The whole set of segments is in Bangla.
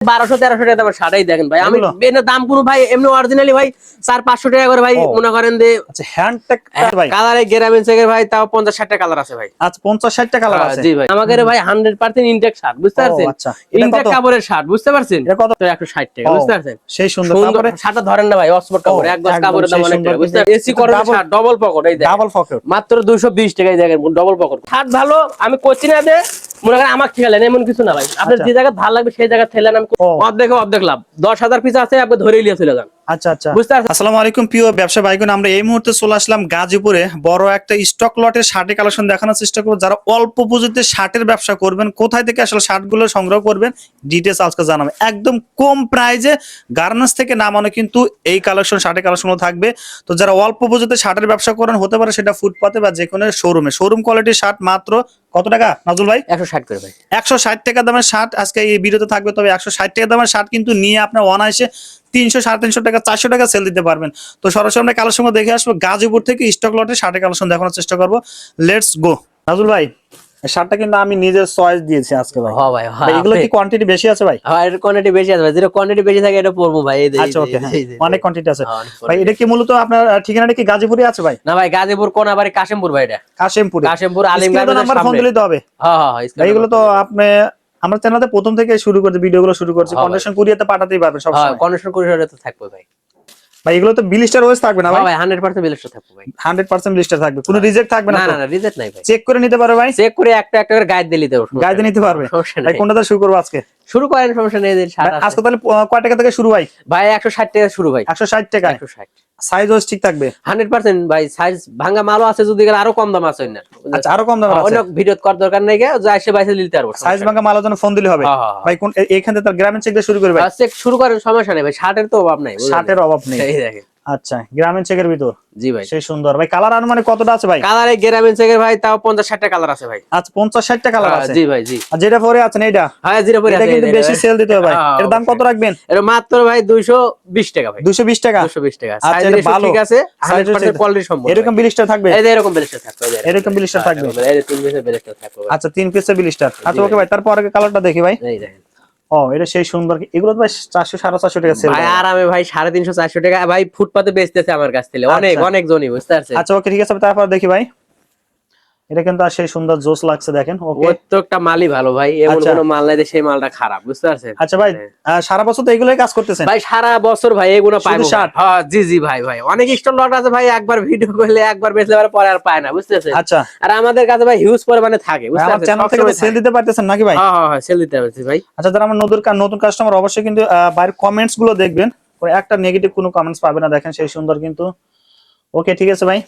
বারোশো তেরোশো টাকা দামের দেখেন ভাই। আমি দাম কোনো ভাই এমনি অরিজিনালি ভাই চার পাঁচশো টাকা করে ভাই মনে করেন যে আচ্ছা ভাই? কালারে গেরাবেন চেকের ভাই তাও পঞ্চাশ ষাটটা কালার আছে ভাই। আচ্ছা পঞ্চাশ ষাটটা কালার আছে। জি ভাই। আমাদের ভাই হান্ড্রেড পার্সেন্ট ইনটেক শার্ট বুঝতে পারছেন? আচ্ছা। ইনটেক কাপড়ের শার্ট বুঝতে পারছেন? কত? একশো ষাট টাকা বুঝতে পারছেন? সেই সুন্দর শার্টটা ধরেন না ভাই অক্সফোর্ড কাপড় এক গজ কাপড়ের দাম অনেক টাকা বুঝতে এসি করে শার্ট ডবল পকেট এই ডাবল পকেট মাত্র দুইশো বিশ টাকায় দেখেন ডবল পকেট শার্ট ভালো আমি করছি না যে মনে করেন আমার ঠিকালেন এমন কিছু না ভাই। আপনার আচ্ছা। যে জায়গা ভালো লাগবে সেই জায়গা ঠেলেন আমি অর্ধেক অর্ধেক লাভ। দশ হাজার পিস আছে আপনি ধরে নিয়ে চলে যান। আচ্ছা আচ্ছা। বুঝতে আসসালামু আলাইকুম প্রিয় ব্যবসা ভাইগুন আমরা এই মুহূর্তে চলে আসলাম গাজীপুরে। বড় একটা স্টক লটের শার্টের কালেকশন দেখানোর চেষ্টা করব। যারা অল্প পুঁজিতে শার্টের ব্যবসা করবেন কোথায় থেকে আসলে শার্টগুলো সংগ্রহ করবেন ডিটেলস আজকে একদম কম প্রাইজে গার্মেন্টস থেকে নামানো কিন্তু এই কালেকশন শার্টের কালেকশনও থাকবে। তো যারা অল্প পুঁজিতে শার্টের ব্যবসা করেন হতে পারে সেটা ফুটপাতে বা যে কোনো শোরুমে শোরুম কোয়ালিটির শার্ট মাত্র কত টাকা নাজুল ভাই? একশো ষাট করে ভাই। একশো ষাট টাকা দামের শার্ট আজকে এই বিরত থাকবে তবে একশো ষাট টাকা দামের শার্ট কিন্তু নিয়ে আপনার অনায়াসে তিনশো সাড়ে তিনশো টাকা চারশো টাকা সেল দিতে পারবেন। তো সরাসরি আমরা কালেকশন দেখে আসব গাজীপুর থেকে স্টক লটে শার্টের কালেকশন দেখানোর চেষ্টা করব। লেটস গো নাজুল ভাই শার্টটা কিন্তু আমি নিজের চয়েস দিয়েছি আজকে ভাই। হ্যাঁ ভাই ভাই, এগুলো কি কোয়ান্টিটি বেশি আছে ভাই? হ্যাঁ এর কোয়ান্টিটি বেশি আছে ভাই যেটা কোয়ান্টিটি বেশি থাকে এটা পড়ব ভাই এই আচ্ছা ওকে এই যে, এই যে। অনেক কোয়ান্টিটি আছে। হ্যাঁ, ভাই এটা কি মূলত আপনার ঠিকানাটা কি গাজীপুরে আছে ভাই? না ভাই গাজীপুর কোনাবাড়ি কাশিমপুর ভাই এটা। কাশিমপুরে। কাশিমপুর আলিম নাম্বার ফোন দিলে তো হবে। হ্যাঁ হ্যাঁ হ্যাঁ, এগুলো তো আপনি আমরা চ্যানেলে প্রথম থেকে শুরু করছি ভিডিওগুলো শুরু করছি হ্যাঁ কন্ডিশন কুরিয়াতে পাঠাতেই পারবেন সব হ্যাঁ কন্ডিশন করে তো থাকবে ভাই। ভাই এগুলো তো বিলিস্টার ওয়েস থাকবে না হ্যাঁ ভাই? ভাই হান্ড্রেড পার্সেন্ট বিলেসটা থাকবে ভাই। হান্ড্রেড পার্সেন্ট লিস্টার থাকবে। কোনো রিজেক্ট থাকবে না না না রিজেক্ট নাই ভাই। চেক করে নিতে পারবে ভাই? চেক করে একটা একটা করে গাইড দিয়ে দিতে হবে গাইড নিতে পারবে। ভাই কোনটা শুরু করব আজকে? শুরু করেন সমস্যা নেই আজকে তাহলে কয় টাকা থেকে শুরু ভাই? ভাই একশো ষাট টাকা শুরু ভাই। একশো ষাট টাকা একশো ষাট। সাইজ ওয়াইজ ঠিক থাকবে? হান্ড্রেড পার্সেন্ট ভাই সাইজ ভাঙা মালও আছে যদি আরও কম দাম আছে আচ্ছা আরও কম দাম আছে? অনেক ভিডিও করার দরকার নেই গিয়ে যা এসে বাইসে নিতে পারব সাইজ ভাঙা মালও জন্য ফোন দিলে হবে। হ্যাঁ, হ্যাঁ, হ্যাঁ। ভাই কোন এইখান থেকে তার গ্রামীণ চেক দিয়ে শুরু করবে। চেক শুরু করেন সমস্যা নেই ভাই শার্টের তো অভাব নাই শার্টের অভাব নেই। এই দেখেন। আচ্ছা গ্রামীণ চেকের ভিতর? জি ভাই। সেই সুন্দর। ভাই কালার আনুমানিক কতটা আছে ভাই? কালারে গেরাবেন চেকের ভাই তাও পঞ্চাশ ষাটটা কালার আছে ভাই। আচ্ছা পঞ্চাশ ষাটটা কালার হ্যাঁ, আছে? জি ভাই জি। আর যেটা পরে আছেন এইটা? হ্যাঁ জিরো পরে এটা আছে কিন্তু বেশি সেল দিতে হবে ভাই। হ্যাঁ, এর দাম কত রাখবেন? এটা মাত্র ভাই দুইশো বিশ টাকা ভাই। দুশো বিশ টাকা? দুশো বিশ টাকা। আচ্ছা, এটা ভালো। ঠিক আছে Size hundred ratio percent quality সম্ভব এরকম বিলিস্টার থাকবে? এই এরকম বেলেস্টার থাকবে এই এরকম blister থাকবে? এই তিন পিসের বেলেস্টার থাকবে। আচ্ছা তিন পিসের বিলিস্টার আচ্ছা ওকে ভাই। তারপর কালারটা দেখি ভাই। এই দেখেন। ও এটা সেই সুন্দর এগুলো ভাই চারশো সাড়ে চারশো টাকা সেল ভাই আরামে ভাই সাড়ে তিনশো চারশো টাকা ভাই ফুটপাতে বেচতেছে আমার কাছ থেকে। অনেক আচ্ছা। অনেক জনই বুঝতে পারছেন? আচ্ছা ওকে ঠিক আছে তারপর দেখি ভাই। এটা কিন্তু আর সেই সুন্দর জোস লাগছে দেখেন ওকে। প্রত্যেকটা মালই ভালো ভাই এমন আচ্ছা। কোনো মাল নাই সেই মালটা খারাপ বুঝতে পারছেন? আচ্ছা ভাই সারা বছর তো এগুলোই কাজ করতেছেন? ভাই সারা বছর ভাই এগুলো পাইবো শার্ট? হ্যাঁ জি জি ভাই ভাই। অনেক স্টল লট আছে ভাই একবার ভিডিও করলে একবার বেচলে পরে পরে আর পায় না বুঝতেছেন আচ্ছা। আর আমাদের কাছে ভাই হিউজ পরিমাণে থাকে বুঝতে আমার চ্যানেল থেকে সেল দিতে পারতেছেন নাকি ভাই? হ্যাঁ হ্যাঁ হ্যাঁ সেল দিতে পারছি ভাই। আচ্ছা যারা আমার নতুন নতুন কাস্টমার অবশ্যই কিন্তু বাইরের কমেন্টসগুলো দেখবেন। একটা নেগেটিভ কোনো কমেন্টস পাবে না দেখেন সেই সুন্দর কিন্তু। ওকে ঠিক আছে ভাই।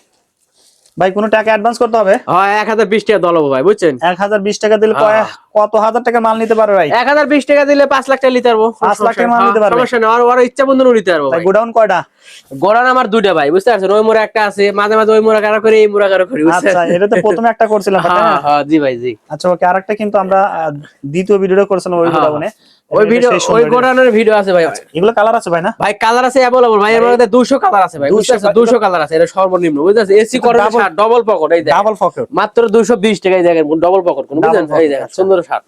ভাই কোনো টাকা অ্যাডভান্স করতে হবে? হ্যাঁ এক হাজার বিশ টাকা দলবো ভাই বুঝছেন? এক হাজার বিশ টাকা দিলে হ্যাঁ। কত হাজার টাকা মাল নিতে পারবে ভাই? এক হাজার বিশ টাকা দিলে পাঁচ লাখ টাকা নিতে পারব। পাঁচ লাখ টাকা মাল হ্যাঁ, নিতে পারবে? সমস্যা নেই আর ওর ইচ্ছা বন্ধু নিতে পারব ভাই গোডাউন কয়টা? গড়ান আমার দুইটা ভাই বুঝতে পারছেন? ওই মোড়া একটা আছে মাঝে মাঝে ওই মোড়া কারা করে এই মোড়া কারা করি আচ্ছা এটা তো প্রথমে একটা করছিলাম হ্যাঁ হ্যাঁ জি ভাই জি। আচ্ছা ওকে আরেকটা কিন্তু আমরা দ্বিতীয় ভিডিওটা করেছিলাম ওই হ্যাঁ। গোডাউনে। ওই ভিডিও ওই এটা। ভিডিও আছে ভাই। এগুলো কালার আছে ভাই না? ভাই কালার আছে অ্যাভেলেবল ভাই। এর মধ্যে 200 কালার আছে ভাই। 200 বুঝতে পারছেন? 200 কালার আছে। এটা সর্বনিম্ন এসি করে ডবল পকেট এই দেখেন। ডাবল পকেট মাত্র 220 টাকায় দেখেন ডবল পকেট কোন বুঝছেন এই দেখেন। সুন্দর শার্ট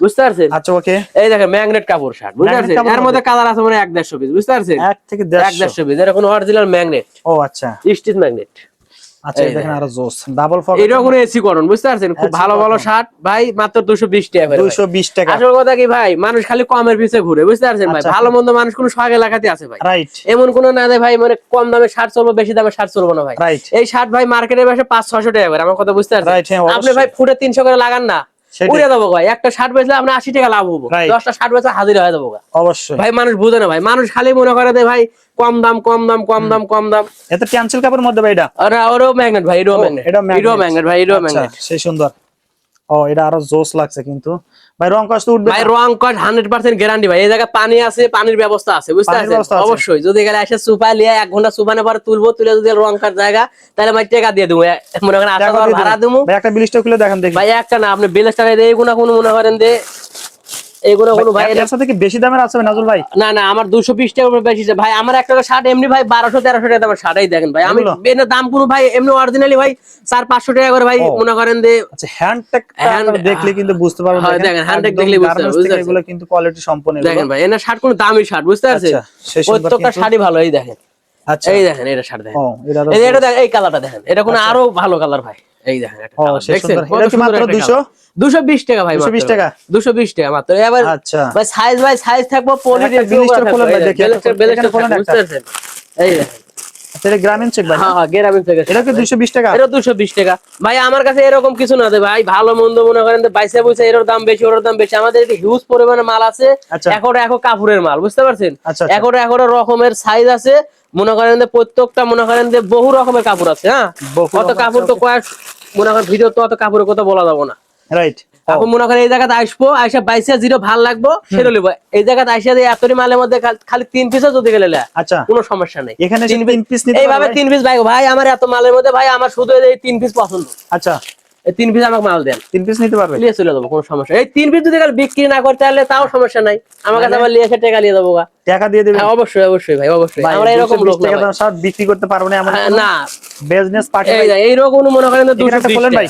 বুঝতে পারছেন? আচ্ছা ওকে এই দেখেন ম্যাগনেট কাপড় শার্ট বুঝতে পারছেন? এর মধ্যে কালার আছে মানে পিস বুঝতে পারছেন? থেকে পিস এটা অরিজিনাল ম্যাগনেট ও আচ্ছা। স্টিচ ম্যাগনেট আচ্ছা দেখেন আরও জোস। ডাবল ফর এটা কোনো এসি করুন বুঝতে পারছেন? খুব ভালো ভালো শার্ট ভাই মাত্র 220 টাকা করে ভাই। দুইশো বিশ টাকা। আসল কথা কি ভাই? মানুষ খালি কমের পিছে ঘুরে বুঝতে পারছেন ভাই? আচ্ছা। ভালো মন্দ মানুষ কোন শখ এলাকাতে আছে ভাই। রাইট এমন কোনো না দেয় ভাই মানে কম দামে শার্ট চলবো বেশি দামে শার্ট চলবো না ভাই। রাইট এই শার্ট ভাই মার্কেটে বসে পাঁচ ছশো টাকা করে আমার কথা বুঝতে পারছেন? হ্যাঁ, আপনি ভাই ফুটে তিনশো করে লাগান না। উড়ে ভাই একটা শার্ট বেচলে আপনি আশি টাকা লাভ হব। দশটা শার্ট বেচলে হাজির হয়ে যাব গা। অবশ্যই। ভাই মানুষ বুঝে না ভাই। মানুষ খালি মনে করে দেয় ভাই কম দাম কম দাম কম দাম কম দাম। এটা কাপড়ের মধ্যে ভাই এটা? আর ওরও ম্যাগনেট ভাই এরও ম্যাগনেট এটাও ম্যাগনেট ভাই এরও আচ্ছা, ম্যাগনেট সেই সুন্দর। ও এটা আরও জোস লাগছে কিন্তু। ভাই রং কষ্ট উঠবে ভাই? রং হান্ড্রেড পার্সেন্ট গ্যারান্টি ভাই। এই জায়গায় পানি আছে পানির ব্যবস্থা আছে বুঝতে পারছেন? অবশ্যই। যদি এখানে এসে সুপা লিয়ে এক ঘণ্টা সুপানে পরে তুলবো তুলে যদি রং কার জায়গা তাহলে ভাই টাকা দিয়ে দেবো। মনে করেন আশা ভাড়া। দেবো। ভাই একটা বিলিশটা খুলে দেখেন দেখি। ভাই একটা না আপনি বেলেস টাকা দিয়ে কোনো কোন মনে করেন যে এগুলো কোনো ভাই এর সাথে কি বেশি দামের আছে নাজুল ভাই? না না আমার দুশো বিশ টাকা করে বেশি ভাই আমার একটা শার্ট এমনি ভাই বারোশো তেরোশো টাকা দামের শার্টাই দেখেন ভাই। আমি? এর দাম কোনো ভাই এমনি অরিজিনালি ভাই চার পাঁচশো টাকা করে ভাই মনে করেন যে আচ্ছা Hand- দেখলে কিন্তু বুঝতে পারবেন হ্যাঁ, দেখেন, দেখলেই বুঝতে পারবেন, এগুলো কিন্তু কোয়ালিটি এগুলো। দেখেন ভাই এনার শার্ট কোনো দামি শার্ট বুঝতে পারছেন? আচ্ছা, প্রত্যেকটা শাড়ি ভালো এই দেখেন। আচ্ছা। এই দেখেন এটা শার্ট দেখেন। এটা দেখেন এই কালারটা দেখেন। এটা কোনো আরও ভালো কালার ভাই। এই দেখেন এটা মাত্র 200? 220 টাকা ভাই 220 টাকা? 220 টাকা মাত্র। এবার আচ্ছা। ভাই সাইজ ভাই সাইজ থাকব জিনিসটা খোলেন ভাই, খোলেন, এখানে এই দেখেন। আচ্ছা, এটা গ্রামীণ চেক ভাই? হ্যাঁ গ্রামীণ থেকে এটা কি 220 টাকা? এটা 220 টাকা। ভাই আমার কাছে এরকম কিছু না দে ভাই। ভালো মন্দ মনে করেন বাইসে বইসে এর দাম বেশি ওর দাম বেশি। আমাদের এটি হিউজ পরিমাণে মাল আছে। আচ্ছা। এখন কাপড়ের মাল বুঝতে পারছেন? আচ্ছা, আচ্ছা। এখন এখন রকমের সাইজ আছে। মনে করেন যে প্রত্যেকটা মনে করেন যে বহু রকমের কাপড় আছে হ্যাঁ? কত কাপড় তো কয়েক মনে করেন ভিডিও তো অত কাপড়ের কথা বলা যাব না। রাইট এখন মনে করেন এই জায়গাতে আসব আইসা জিরো ভালো লাগবো সেটা লিবো এই জায়গাতে আইসা মালের মধ্যে খালি তিন পিসও যদি গেলে আচ্ছা। কোনো সমস্যা নেই। এখানে তিন পিস এইভাবে তিন পিস ভাই ভাই আমার এত মালের মধ্যে ভাই আমার শুধু এই তিন পিস পছন্দ। আচ্ছা। এই তিন পিস আমাকে মাল দেন। তিন পিস নিতে পারবে? নিয়ে চলে যাব কোনো সমস্যা এই তিন পিস যদি বিক্রি না করতে পারলে তাও সমস্যা নাই। আমার কাছে আবার এসে টাকা নিয়ে যাব গা। টাকা দিয়ে দেবে হ্যাঁ, অবশ্যই অবশ্যই ভাই অবশ্যই। আমরা এরকম লোক না টাকা শার্ট বিক্রি করতে পারব না এমন হ্যাঁ, না। বিজনেস পার্টি এই যে এইরকম মনে করেন যে এখানে দুশো একটা বিশ খোলেন ভাই।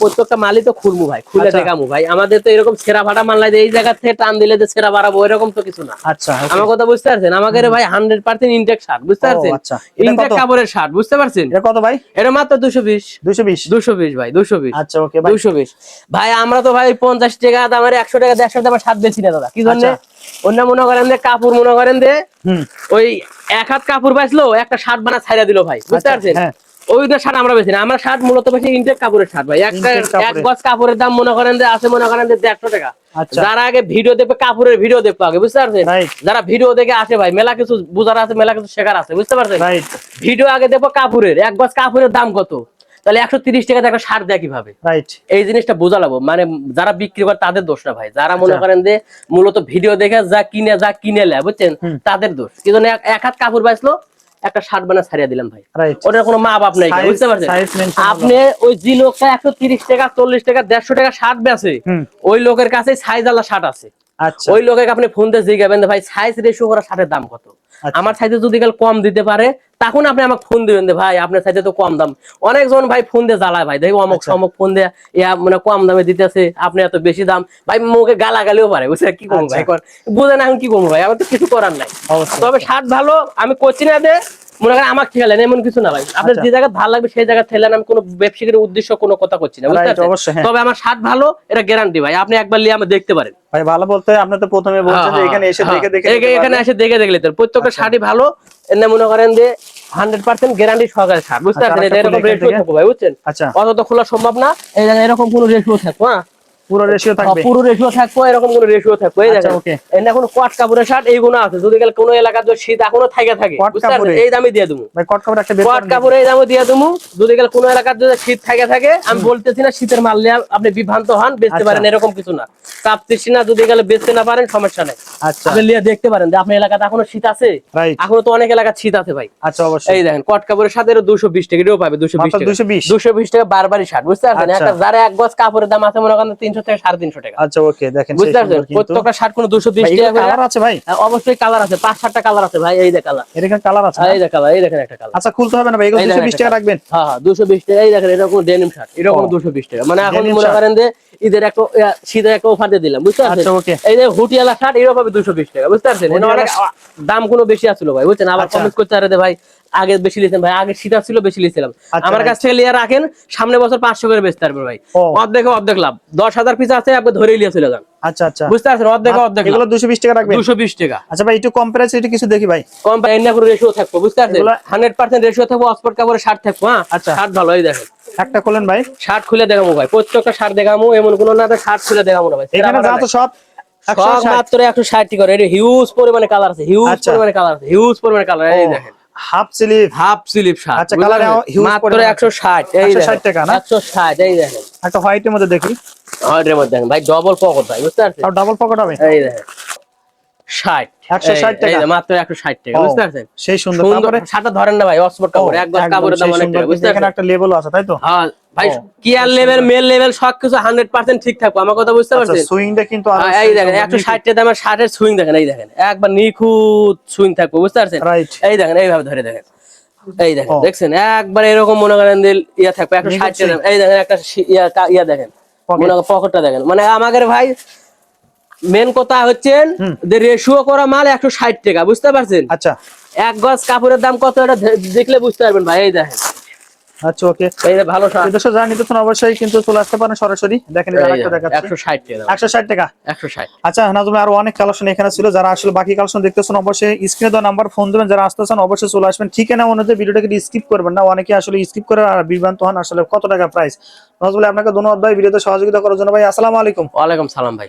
প্রত্যেকটা মালই তো খুলবো ভাই খুলে আচ্ছা। দেখামু ভাই। আমাদের তো এরকম ছেঁড়া ফাটা মাল নাই এই জায়গা থেকে টান দিলে যে ছেঁড়া বাড়াবো এরকম তো কিছু না। আচ্ছা আমার কথা বুঝতে পারছেন? আমাকে রে ভাই হান্ড্রেড পার্সেন্ট ইনটেক শার্ট বুঝতে পারছেন? আচ্ছা। ইনটেক কত? কাপড়ের শার্ট বুঝতে পারছেন? এটা কত ভাই? এটা মাত্র দুশো বিশ। 220 দুশো বিশ ভাই দুশো বিশ। আচ্ছা ওকে ভাই দুশো বিশ। ভাই আমরা তো ভাই পঞ্চাশ টাকা দামের একশো টাকা দেড়শো টাকা সাত বেশি না দাদা। কি জন্য? আচ্ছা। অন্য মনে করেন যে কাপড় মনে করেন যে ওই এক হাত কাপড় পাইছিল একটা শার্ট বানা ছাইরা দিল ভাই বুঝতে আচ্ছা, পারছেন? হ্যাঁ। ওই শার্ট আমরা বেশি না আমরা শার্ট মূলত বেশি ইনটেক কাপড়ের শার্ট ভাই। একটা এক গজ কাপড়ের দাম মনে করেন যে আছে মনে করেন যে দেড়শো টাকা। আচ্ছা। যারা আগে ভিডিও দেখবে কাপড়ের ভিডিও দেখবে আগে বুঝতে পারছেন? যারা ভিডিও দেখে আসে ভাই মেলা কিছু বুঝার আছে মেলা কিছু শেখার আছে বুঝতে পারছেন? ভিডিও আগে দেখব কাপড়ের এক গজ কাপড়ের দাম কত? তাহলে একশো তিরিশ টাকাতে একটা শার্ট দেয় কীভাবে? এই জিনিসটা বোঝা লাগবো মানে যারা বিক্রি করে তাদের দোষ না ভাই। যারা মনে আচ্ছা। করেন যে মূলত ভিডিও দেখে যা কিনে যা কিনে নেয় বুঝছেন? তাদের দোষ। কি জন্য এক- হাত কাপড় পাইছিল একটা শার্ট বানা ছাড়িয়ে দিলাম ভাই। ওটার কোনো মা বাপ নাই বুঝতে পারছেন। আপনি ওই যে লোকটা একশো তিরিশ টাকা চল্লিশ টাকা দেড়শো টাকা শার্ট বেছে ওই লোকের কাছে সাইজ আলা শার্ট আছে। আচ্ছা। ওই লোকের আপনি ফোন দিয়ে জিজ্ঞাবেন ভাই সাইজ রেশিও করা শার্টের দাম কত। আমার সাইজে যদি কাল কম দিতে পারে তখন আপনি আমাকে ফোন দিবেন ভাই আপনার সাইজে তো কম দাম। অনেকজন ভাই ফোন দিয়ে জ্বালায় ভাই দেখো অমুক সমুক সমক ফোন দিয়ে ইয়া মানে কম দামে দিতেছে আপনি এত বেশি দাম। ভাই মুখে গালা গালিও পারে বুঝছে কি করব ভাই? বুঝে না বুঝেন এখন কি করব ভাই? আমার তো কিছু করার নাই। তবে শার্ট ভালো আমি করছি না যে মনে করেন ঠিকালেন এমন কিছু না ভাই। আপনার আচ্ছা। যে জায়গা ভালো লাগবে সেই জায়গা ঠেলেন আমি কোনো ব্যবসায়ীর উদ্দেশ্য কোনো কথা করছি না বুঝতে পারছেন? হ্যাঁ। তবে আমার ভালো এটা গ্যারান্টি ভাই আপনি একবার নিয়ে আমি দেখতে পারেন। ভাই ভালো বলতে আপনি তো প্রথমে বলছেন যে হ্যাঁ, এখানে এসে হ্যাঁ, দেখে দেখে এখানে- এসে দেখে দেখলে তো প্রত্যেকটা আচ্ছা। শাড়ি ভালো এমনি মনে করেন যে হান্ড্রেড পার্সেন্ট গ্যারান্টি সহকারে বুঝতে আচ্ছা, পারছেন? এরকম থাকবে ভাই বুঝছেন? আচ্ছা। অত তো খোলা সম্ভব না এরকম কোনো রেশিও থাকব হ্যাঁ? পুরো রেশিও থাকবে। পুরো রেশিও থাকব এরকম কোনো রেশিও থাকব এই আচ্ছা, দেখেন। okay. এখানে কোনো কট কাপড়ের শার্ট এইগুলো আছে যদি গেলে কোনো এলাকার যদি শীত এখনও থাকে থাকে কট বুঝতে পারছেন কাপড়ে? এই দামে দিয়ে দেবো। ভাই কট কাপড় একটা বের কট করেন। দেখি। কাপড় এই দামে দিয়ে দেবো। যদি গেলে কোনো এলাকার যদি শীত থাকে থাকে আমি বলতেছি না শীতের মাল নিয়ে আপনি বিভ্রান্ত হন বেচতে আচ্ছা। পারেন এরকম কিছু না। চাপতেছি না যদি গেলে বেচতে না পারেন সমস্যা নেই। আচ্ছা। আপনি দেখতে পারেন যে আপনার এলাকাতে এখনও শীত আছে? এখনও তো অনেক এলাকার শীত আছে ভাই। আচ্ছা অবশ্যই। এই দেখেন কট কাপড়ের সাথে দুশো বিশ টাকা এটাও পাবে দুশো বিশ টাকা। দুশো বিশ। টাকা বারবারই শার্ট বুঝতে পারছেন? আচ্ছা। একটা যারা এক গজ কাপড়ের দাম আছে মনে করেন তিনশো থেকে সাড়ে তিনশো টাকা। আচ্ছা ওকে দেখেন বুঝতে পারছেন? প্রত্যেকটা শার্ট কোনো দুশো বিশ টাকা কালার আছে ভাই? হ্যাঁ, অবশ্যই কালার আছে। পাঁচ সাতটা কালার আছে ভাই এই যে কালার এরকম কালার আছে এই যে কালার এই দেখেন একটা কালার আচ্ছা খুলতে হবে না ভাই এগুলো দুশো বিশ টাকা রাখবেন। হ্যাঁ হ্যাঁ দুশো বিশ টাকা এই দেখেন এটা ডেনিম শার্ট এটা দুশো বিশ টাকা। মানে এখন মনে করেন যে ঈদের একটা শীতের একটা অফার দিয়ে দিলাম বুঝতে পারছেন? আচ্ছা, এই যে হুটিয়ালা শার্ট পাবে দুশো বিশ টাকা বুঝতে পারছেন? অনেক দাম কোনো বেশি আসলো ভাই বুঝছেন? আবার। কমেন্ট করতে আরে ভাই আগে বেশি লিখছেন ভাই আগে শীত ছিল বেশি লিখছিলাম। আচ্ছা, আমার কাছ থেকে লিয়ে রাখেন সামনে বছর পাঁচশো করে বেচতে পারবেন ভাই। অর্ধেক অর্ধেক লাভ। দশ হাজার পিস আছে আপনি ধরেই লিয়ে চলে যান। আচ্ছা আচ্ছা। বুঝতে পারছেন? অর্ধেক অর্ধেক এগুলো দুশো বিশ টাকা রাখবেন? দুশো বিশ টাকা। আচ্ছা ভাই একটু কম প্রাইস এটা কিছু দেখি ভাই। কম পাই এনে করে রেশিও থাকব বুঝতে পারছেন? রেশিও থাকব অক্সফোর্ড থাকব হ্যাঁ? আচ্ছা। শার্ট ভালো এই দেখেন। একটা খোলেন ভাই। শার্ট খুলে দেখাবো ভাই প্রত্যেকটা এমন কোনো না শার্ট খুলে দেখাবো না ভাই এখানে যা তো সব একশো সব ষাট। মাত্র একশো ষাট করে এটা হিউজ পরিমাণে কালার আছে হিউজ। পরিমাণে কালার আছে হিউজ পরিমাণে কালার এই দেখেন। Half sleeve half sleeve shirt আচ্ছা, কালার হিউজ মাত্র পরিমাণে। একশো ষাট এই 160 টাকা না? একশো ষাট এই দেখেন। একটা হোয়াইটের মধ্যে দেখি। হোয়াইটের মধ্যে দেখেন। ভাই ডবল পকেট ভাই বুঝতে পারছেন? আর ডাবল পকেট হবে? এই দেখেন। ষাট 160 টাকা? মাত্র একশো ষাট টাকা বুঝতে পারছেন? সেই সুন্দর তারপরে শার্টটা ধরেন না ভাই অক্সফোর্ড কাপড় এক গজ কাপড়ের দাম অনেক বুঝতে পারছেন? এখানে একটা লেভেল আছে তাই তো? হ্যাঁ ভাই ও, কি আর লেভেল মেল লেভেল সবকিছু হান্ড্রেড পার্সেন্ট ঠিক থাকব। আমার কথা বুঝতে আচ্ছা পারছেন? সুইংটা কিন্তু এই দেখেন একশো ষাট টাকা দামের শার্টের সুইং দেখেন এই দেখেন একবার নিখুঁত সুইং থাকব বুঝতে পারছেন? এই দেখেন এইভাবে ধরে দেখেন এই দেখেন দেখছেন? একবার এরকম মনে করেন ইয়া থাকবে একশো ষাট নিখুঁত টাকা এই দেখেন একটা ইয়া দেখেন মনে পকেটটা দেখেন। মানে আমাদের ভাই মেন কথা হচ্ছেন যে রেশিও করা মাল একশো ষাট টাকা বুঝতে পারছেন? আচ্ছা। এক গজ কাপড়ের দাম কত এটা দেখলে বুঝতে পারবেন ভাই এই দেখেন। আচ্ছা ওকে এই ভালো শার্ট। দর্শক যারা নিতে চান অবশ্যই কিন্তু চলে আসতে পারেন সরাসরি। দেখেন এটা আরেকটা দেখাচ্ছি। একশো ষাট টাকা একশো ষাট টাকা? একশো ষাট। আচ্ছা নাজুম আরও অনেক কালেকশন এখানে ছিল। যারা আসলে বাকি কালেকশন দেখতেছেন অবশ্যই স্ক্রিনে দেওয়া নাম্বার ফোন দেবেন। যারা আসতে চান অবশ্যই চলে আসবেন। ঠিকানা অনুযায়ী ভিডিওটাকে স্কিপ করবেন না। অনেকে আসলে স্কিপ করে আর বিভ্রান্ত হন আসলে কত টাকা প্রাইস নাজুল আপনাকে ধন্যবাদ ভাই ভিডিওতে সহযোগিতা করার জন্য। ভাই আসসালামু আলাইকুম। ওয়ালাইকুম সালাম ভাই।